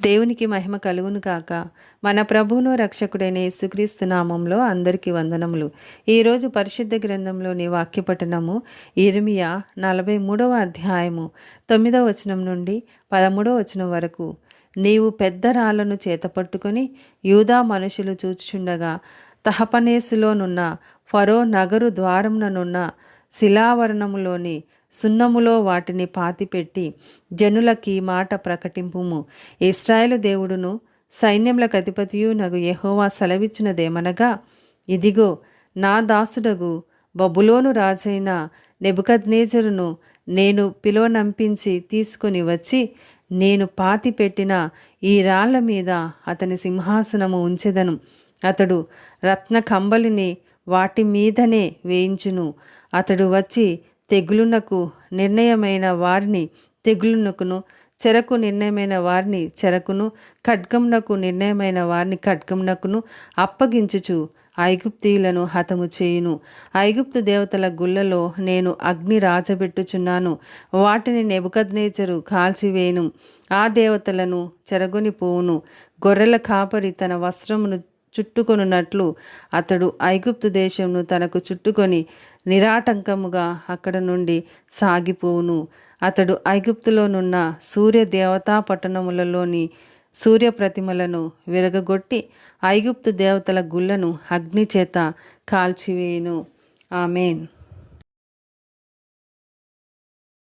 దేవునికి మహిమ కలుగును కాక మన ప్రభువును రక్షకుడైన యేసుక్రీస్తు నామంలో అందరికీ వందనములు. ఈరోజు పరిశుద్ధ గ్రంథంలోని వాక్యపఠనము ఇర్మియా నలభై మూడవ అధ్యాయము తొమ్మిదవ వచనం నుండి పదమూడవ వచనం వరకు. నీవు పెద్ద రాళ్ళను చేతపట్టుకొని యూదా మనుషులు చూచుచుండగా తహపనేసులోనున్న ఫరో నగరు ద్వారముననున్న శిలావరణములోని సున్నములో వాటిని పాతిపెట్టి జనులకి మాట ప్రకటింపుము. ఇస్రాయేలు దేవుడును సైన్యములకు అధిపతియు నగు యహోవా సెలవిచ్చినదేమనగా ఇదిగో నా దాసుడగు బబులోను రాజైన నెబుకద్నేజరును నేను పిలువనంపించి తీసుకుని వచ్చి నేను పాతి పెట్టిన ఈ రాళ్ళ మీద అతని సింహాసనము ఉంచెదను. అతడు రత్న కంబలిని వాటి మీదనే వేయించును. అతడు వచ్చి తెగులునకు నిర్ణయమైన వారిని తెగులునకును చెరకు నిర్ణయమైన వారిని చెరకును ఖడ్గమునకు నిర్ణయమైన వారిని ఖడ్గమునకును అప్పగించుచు ఐగుప్తీయులను హతము చేయును. ఐగుప్తు దేవతల గుళ్ళలో నేను అగ్ని రాజబెట్టుచున్నాను. వాటిని నెబుకద్నేచరు కాల్చివేను ఆ దేవతలను చెరగొని పోవును గొర్రెల కాపరి తన వస్త్రమును చుట్టుకొనున్నట్లు అతడు ఐగుప్తు దేశంను తనకు చుట్టుకొని నిరాటంకముగా అక్కడ నుండి సాగిపోవును. అతడు ఐగుప్తులోనున్న సూర్య దేవతా పట్టణములలోని సూర్య ప్రతిమలను విరగగొట్టి ఐగుప్తు దేవతల గుళ్ళను అగ్ని చేత కాల్చివేయును. ఆమెన్.